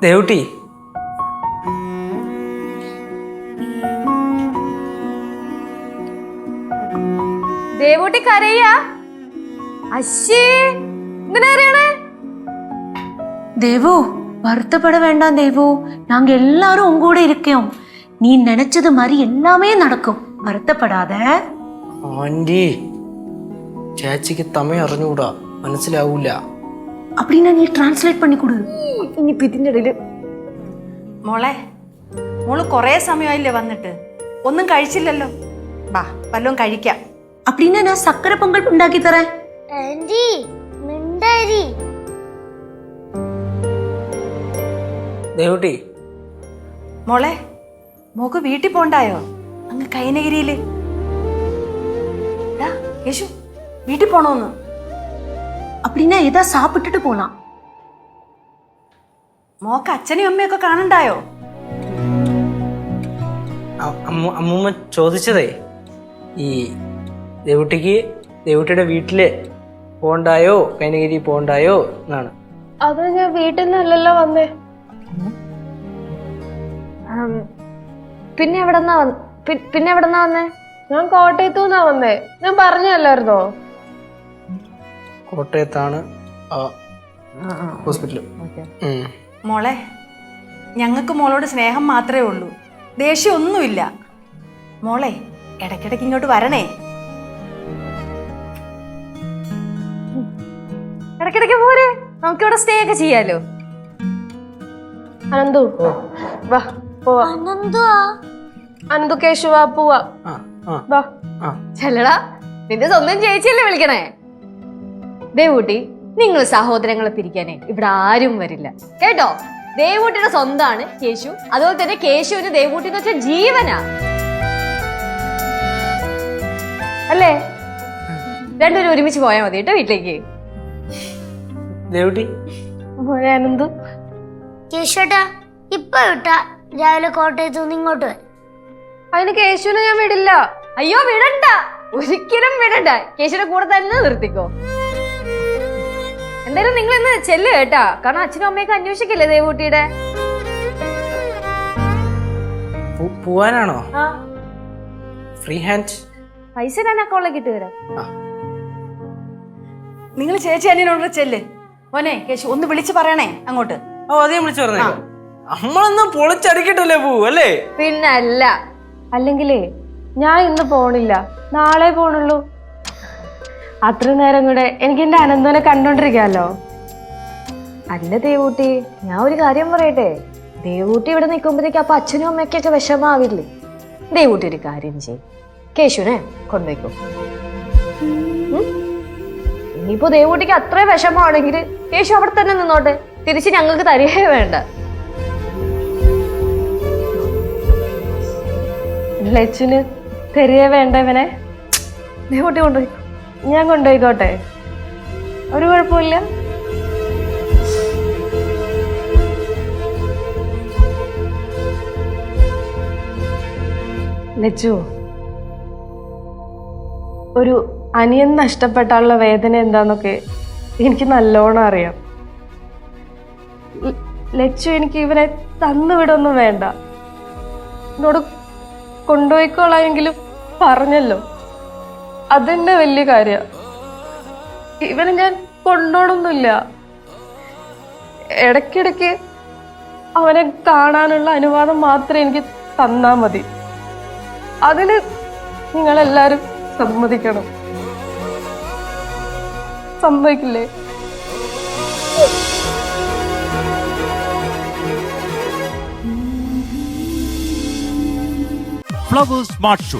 ദേവുട്ടി ദേവൂട്ടി കരയാ അശ്ശേ എന്തിനാ കരയണേ தேவு வருத்தப்பட வேண்டாம் தேவு நாங்க எல்லாரும் உங்க கூட இருக்கோம் நீ நினைச்சது மாதிரி எல்லாமே நடக்கும் வருத்தப்படாத ആൻറ്റി ചേച്ചിക്ക് തമിഴ് അറിഞ്ഞുകൂടാ മനസ്സിലാവൂല அப்படின்னா நீ டிரான்ஸ்லேட் பண்ணி கொடு ഇനിയിപ്പോ ഇതിന്റെ ഇടയില് മോളെ മോള് കുറേ സമയമായില്ലേ വന്നിട്ട് ഒന്നും കഴിച്ചില്ലല്ലോ വാ വല്ലതും കഴിക്കാം அப்படின்னா நான் சக்கரை பொங்கல் உண்டாக்கி தரேன் ആന്റി മിണ്ടാരി ദേവുട്ടി മോളെ മോക്ക് വീട്ടിൽ പോണ്ടായോ അങ്ങ് കൈനഗിരിയില് ഡാ, യേശു വീട്ടിൽ പോണോന്ന് அப்படின்னா ஏதா சாப்பிட்டுட்டு போலாம் മോക്ക് അച്ഛനെയും അമ്മയൊക്കെ കാണണ്ടായോ? അമ്മൂമ്മ ചോദിച്ചതേ ഈ ദേവുട്ടിക്ക് ദേവുട്ടിയുടെ വീട്ടിൽ പോണ്ടായോ? കൈനഗിരി പോണ്ടായോ? എന്നാണ്. അത് ഞാൻ വീട്ടിൽ നിന്നല്ലല്ലോ വന്നേ. പിന്നെ എവിടെന്നാ പിന്നെ എവിടെന്നാ വന്നേ? ഞാൻ കോട്ടയത്തു നിന്നാ വന്നേ. ഞാൻ പറഞ്ഞല്ലായിരുന്നോ കോട്ടയത്താണ് ആ ഹോസ്പിറ്റൽ മോളെ ഞങ്ങൾക്ക് മോളോട് സ്നേഹം മാത്രമേ ഉള്ളൂ. ദേഷ്യമൊന്നുമില്ല. മോളെ ഇടയ്ക്കിടയ്ക്ക് ഇങ്ങോട്ട് വരണേ. ഇടയ്ക്കിടയ്ക്ക് പോരെ. നമുക്കിവിടെ സ്റ്റേ ഒക്കെ ചെയ്യാലോ. അനന്തു വാ പോവാ. അനന്തുവാ? അനന്തു പോവാ. വാ. ചെല്ലടാ നിന്റെ സ്വന്തം ചേച്ചിയല്ലേ വിളിക്കണേ? ദേവൂട്ടി നിങ്ങൾ സഹോദരങ്ങളെ പിരിക്കാനേ ഇവിടെ ആരും വരില്ല. കേട്ടോ? ദേവൂട്ടിയുടെ സ്വന്തമാണ് കേശു. അതുപോലെ തന്നെ കേശുവിന് ദേവൂട്ടി എന്ന് വെച്ചാൽ ജീവനാ. അല്ലേ? രണ്ടുപേരും ഒരുമിച്ച് പോയാൽ മതി കേട്ടോ വീട്ടിലേക്ക്. ദേവുട്ടി? പോയാനന്ദു കേശോട്ടാ ഇപ്പൊ വിട്ടാ രാവിലെ കോട്ടയത്ത് നിന്ന് ഇങ്ങോട്ട് വരും അതിന് കേശുവിനെ ഞാൻ വിടില്ല. അയ്യോ വിടണ്ട. ഒരിക്കലും വിടണ്ട. കേശുവിന്റെ കൂടെ തന്നെ നിർത്തിക്കോ. എന്തായാലും നിങ്ങൾ ഇന്ന് ചെല്ലു കേട്ടാ. കാരണം അച്ഛനും അമ്മയൊക്കെ അന്വേഷിക്കില്ലേ ദേവൂട്ടിയുടെ? പോ- പോവാനാണോ? ഫ്രീ ഹാൻഡ് പൈസ ഞാൻ അക്കൗണ്ടിലേക്ക് ഇട്ട് തരാം. നിങ്ങൾ ചേച്ചി അനിയനോട് ചെല്ല്. മോനെ കേശു ഒന്ന് വിളിച്ചു പറയണേ അങ്ങോട്ട്. ഓ അതേ വിളിച്ചു പറഞ്ഞേക്കാം. നമ്മളൊന്ന് പൊളിച്ചടിക്കട്ടല്ലേ പൂ അല്ലേ? പിന്നെ അല്ല അല്ലെങ്കിലേ ഞാൻ ഇന്ന് പോണില്ല. നാളെ പോണുള്ളൂ. അത്ര നേരം കൂടെ എനിക്ക് എന്റെ അനന്തനെ കണ്ടോണ്ടിരിക്കാലോ. അല്ല ദേവൂട്ടി ഞാൻ ഒരു കാര്യം പറയട്ടെ. ദേവൂട്ടി ഇവിടെ നിൽക്കുമ്പോഴത്തേക്ക് അപ്പൊ അച്ഛനും അമ്മയ്ക്കൊക്കെ വിഷമാവില്ലേ? ദേവൂട്ടി ഒരു കാര്യം ചെയ്യും. കേശുനെ കൊണ്ടുപോയിക്കോ? ഇനിയിപ്പോ ദേവൂട്ടിക്ക് അത്ര വിഷമമാണെങ്കിൽ കേശു അവിടെ തന്നെ നിന്നോട്ടെ. തിരിച്ച് ഞങ്ങൾക്ക് തരികയേ വേണ്ട. ലച്ചുന് വേണ്ട ഇവനെ. ദേവൂട്ടി കൊണ്ടുപോയി ഞാൻ കൊണ്ടുപോയിക്കോട്ടെ. ഒരു കുഴപ്പമില്ല ലച്ചു ഒരു അനിയൻ നഷ്ടപ്പെട്ടാലുള്ള വേദന എന്താന്നൊക്കെ എനിക്ക് നല്ലോണം അറിയാം. ലച്ചു എനിക്ക് ഇവനെ തന്നുവിടൊന്നും വേണ്ട. എന്നോട് കൊണ്ടുപോയിക്കോളാമെങ്കിലും പറഞ്ഞല്ലോ. അതെന്നെ വലിയ കാര്യ. ഇവനെ ഞാൻ കൊണ്ടോണൊന്നുമില്ല. ഇടയ്ക്കിടയ്ക്ക് അവനെ കാണാനുള്ള അനുവാദം മാത്രം എനിക്ക് തന്നാ മതി. അതിന് നിങ്ങളെല്ലാരും സമ്മതിക്കണം. സമ്മതിക്കില്ലേ ഫ്ലവേഴ്സ് സ്മാർട്ട് ഷോ.